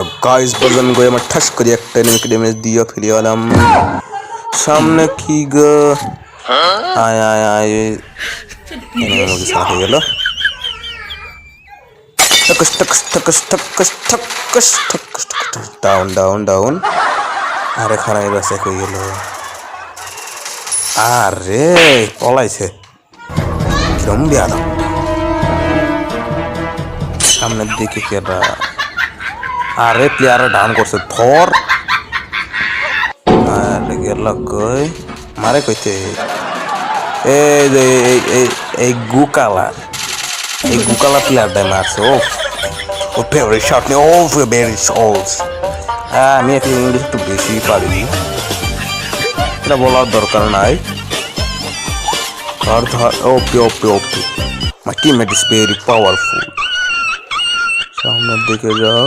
Guys বলবেন গো আমার ঠাস করে একটা এনিমিকে ড্যামেজ দিয়ে ফেলে গেলাম সামনে কি গো? আয় আয় আয় সারা হয়ে গেল। ঠকস ঠকস ঠকস ঠকস ঠকস ঠকস ডাউন ডাউন ডাউন আরে খারাপ বাসে হয়ে গেল। আরে, পলাইছে। কিরম বিয়াদা সামনের দিকে কেরা আরে প্লেয়ার ডাউন করছে থর আরে গেল কই? মারে কইতে। এই যে, এই গুকালা। এই গুকালা প্লেয়ারটা মারছে ও ও ভেরি শর্ট ও ভেরি শর্ট হ্যাঁ আমি একটু ইংলিশ একটু বেশি পারি এটা বলার দরকার নাই। আর ধর, OP OP OP. My teammate is very powerful সামনের দিকে যাও।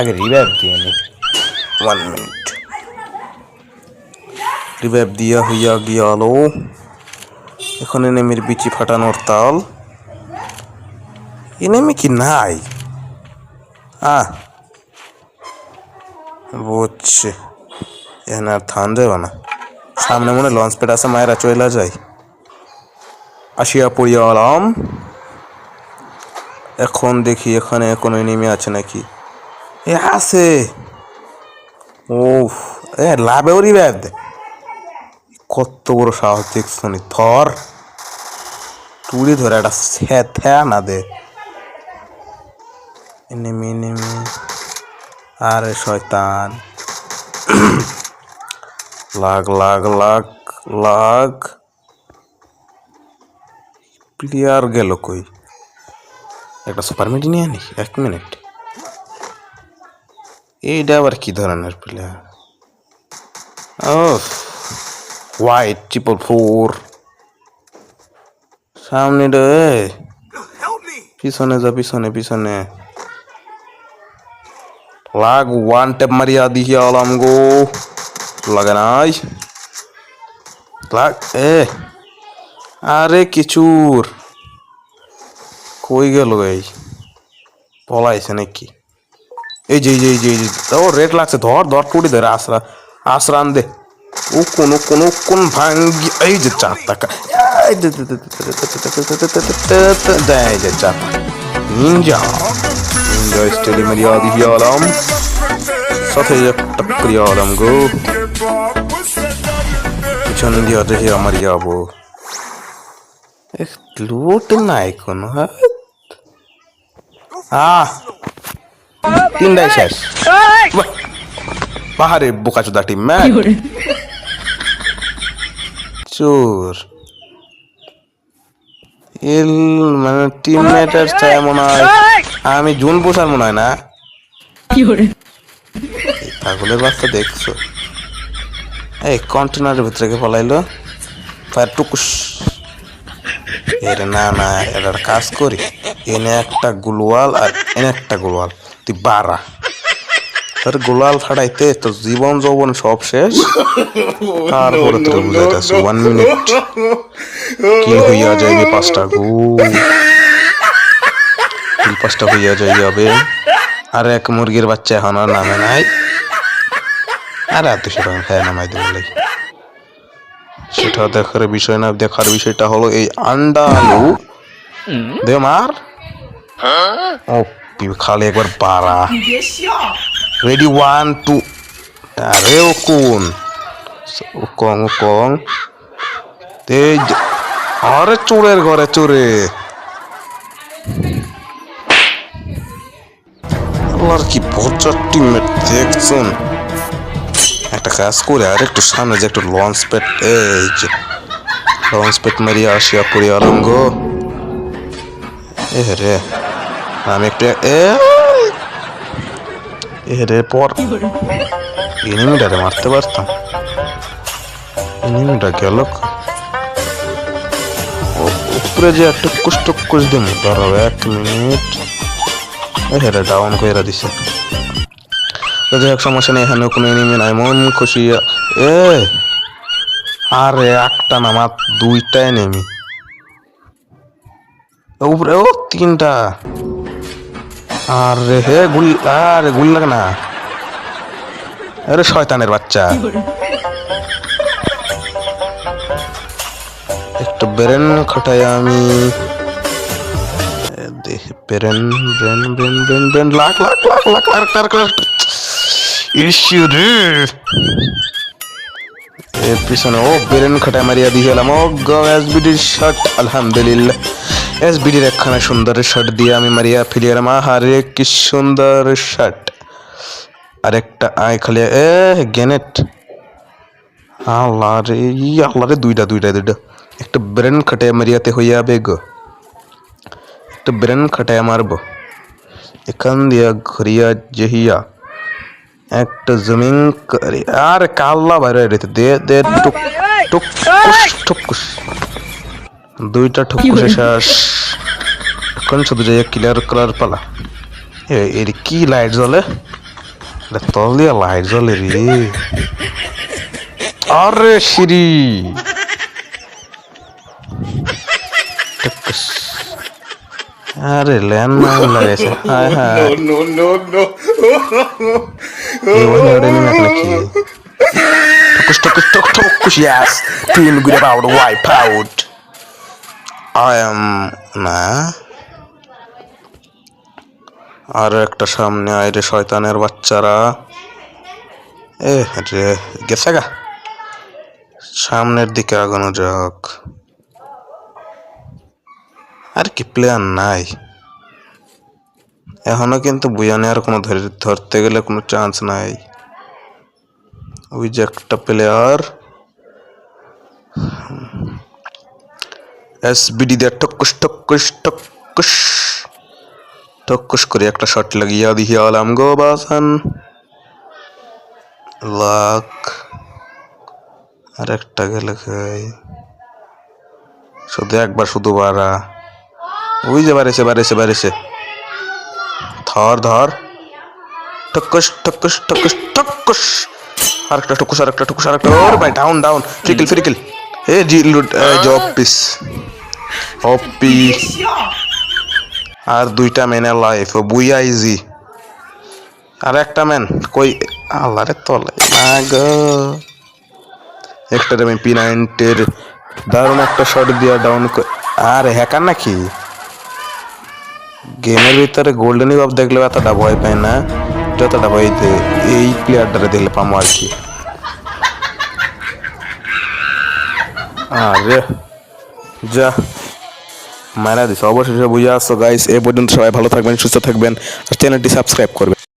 আগে রিভাইভ দিয়ে নি। ওয়ান মিনিট রিভাইভ দিয়া হইয়া গিয়াল। এখানে নেমের বিচি ফাটানোর তাল। এনেমি কি নাই? আহ। বুঝছি। এখানে আর থান যাবে না। সামনে মনে লঞ্চ প্যাড আছে, মায়েরা চলে যায়। আসিয়া পড়িয়ালাম এখন দেখি এখানে কোনো নেমে আছে নাকি? এ আছে। ও এ লাভেও রিভাইভ দে কত বড় সাহস দেখছ নি থর তুড়ি ধরে একটা থ্যা না দে। নেমে নেমে আরে শয়তান। লাগ লাগ লাগ লাগ। প্লেয়ার গেল কই? একটা সুপার মিডি নিয়ে আনি, এক মিনিট। এইটা আবার কি ধরনের প্লেয়ার? ও হোয়াইট ট্রিপল ফোর সামনে রে। পিছনে যা, পিছনে পিছনে। লাগ ওয়ান টেপ মারিয়া দিহি আলাম গো। লাগে নাই। লাগ, এ। আরে কিছুর কই গেল এই? পলাইছে নাকি? এই যে যে যে ও রেট লাগছে ধর ধর টুটি ধরে আসরা আসরান দে ও কোনো কোনো কোন ভাঙ্গি এই যে চার টাকা এই যে চার নিনজা নিনজা স্টেডি মারিয়া দিহি আলাম সাথে একটা করিয়া আলাম গো পিছন দিয়া দেখি আমার যাব লুট নাই কোনো হ্যাঁ আহ তিনটাই শেষ। বাহ, বাহারে বোকা চোদা টিম ম্যাচ চোর। এল মানে টিমমেটের মনে হয়। আমি জুন পোষার মনে হয় না। পাগলের বাচ্চা দেখছ? এই কন্টেনারের ভিতরে কে পলাইলো? ফায়ার টুকুস। এর না না এটা কাজ করি। এনে একটা গুলওয়াল আর এনে একটা গুলওয়াল। তুই বারা তোর গোলাল ফাটাইতে তোর জীবন যৌবন সব শেষ। তারপরে তোর বুঝাইতেছে ওয়ান মিনিট কি হইয়া যাইবে পাঁচটা গু? পাঁচটা হইয়া যাই যাবে আর এক মুরগির বাচ্চা এখন আর নামে নাই। আর এত সেটা খায় নামাই দেবে সেটা দেখার বিষয় না দেখার বিষয়টা হলো এই আন্ডা আলু। দে মার। ও পি- খালি একবার বাড়া রেডি ওয়ান টু আরে ও কোন ও কং ও কং এই আরে চোরের ঘরে চোরে আল্লাহর কি বজ্জার টিমমেট দেখছেন একটা কাজ করে আর একটু সামনে যে একটু লঞ্চ প্যাড এই যে লঞ্চ প্যাড মারিয়া আসিয়া পড়ি আলম এ রে আমি একটু এ এ রে পর। এনিমিটারে মারতে পারতাম। এনিমিটা গেল উপরে যে একটা কুস টুকুস দিম দাঁড়াও এক মিনিট। এ রে, ডাউন কইরা দিছে। যাই হোক, সমস্যা নেই এখানে কোনো এনিমি নাই। মন খুশি, এ, আরে একটা না, মাত্র দুইটা এনিমি উপরে, ও, তিনটা। আরে হে গুল, আরে গুল লাগে না। আরে শয়তানের বাচ্চা। একটু ব্রেন খটাই আমি। দেখ ব্রেন রে। এর পিছনে ও ব্রেন খটাই মারিয়া দিয়ে গেলাম ও গো এসবিডির শট আলহামদুলিল্লাহ। এসবিডির একখানা সুন্দর শার্ট দিয়ে আমি মারিয়া ফিরিয়ালাম আহারে কি সুন্দর শার্ট আরেকটা আয় খালি এ গেনেট আল্লাহ রে ই আল্লাহ রে দুইটা দুইটা দুইটা। একটা ব্রেন খাটায় মারিয়াতে হইয়া যাবে গো। একটা ব্রেন খাটায় মারবো। এখান দিয়া ঘুরিয়া জহিয়া একটা জমিন করে আর কাল্লা বাইরে রেতে দে দে টুক টুক ঠুকুস দুইটা ঠুকুসে শেষ কোন শুধু যাইয়া ক্লিয়ার করার পালা। এ এর কি লাইট জ্বলে? এটা তল দিয়া লাইট জ্বলে রে। আরে সিরি। আরে মাইন লাগাইছে। হায় হায়. এই ওখানে ওটা নিয়ে নাকি ঠুকুস ঠুকুস ঠুক ঠুকুস ইয়াস ফিল এম না আর একটা সামনে আইরে শয়তানের বাচ্চারা। এ রে, গেছে গা। সামনের দিকে আগানো যাক। আর কি প্লেয়ার নাই। এখনও কিন্তু বুয়া নেওয়ার কোনো ধরে- ধরতে গেলে কোনো চান্স নাই। ওই যে একটা প্লেয়ার এস বিডি দিয়ে টক্কুস টক্কুস টক্কুস। টক্কুস করে একটা শট লাগিয়া দিহি আলাম গো বাসান। লাক আর একটা গেলে খাই। শুধু একবার, শুধু বাড়া। ওই যে বাড়েছে বাড়েছে বাড়েছে। ধর ধর। টকুস টকুস টকুস টকুস আরেকটা টকুস আরেকটা টকুস আরেকটা। ওর ভাই ডাউন ডাউন ফ্রিকিল ফ্রিকিল এ জি লুট জব পিস। অপি আর দুইটা মেনের লাইফ বুইয়া ইজি আর একটা ম্যান কই আল্লাহ রে তলে না গো। একটা আমি পি নাইনটের দারুণ একটা শট দিয়া ডাউন আর হ্যাকার নাকি? গেমের ভিতরে গোল্ডেন ইভাব দেখলে এতটা ভয় পায় না যতটা ভয় এই প্লেয়ারটারে দেখলে পামো আর কি। আরে, যা। মারা দিস অবশেষে বুঝে আসছো গাইস এ পর্যন্ত সবাই ভালো থাকবেন, সুস্থ থাকবেন চ্যানেলটি সাবস্ক্রাইব করবেন।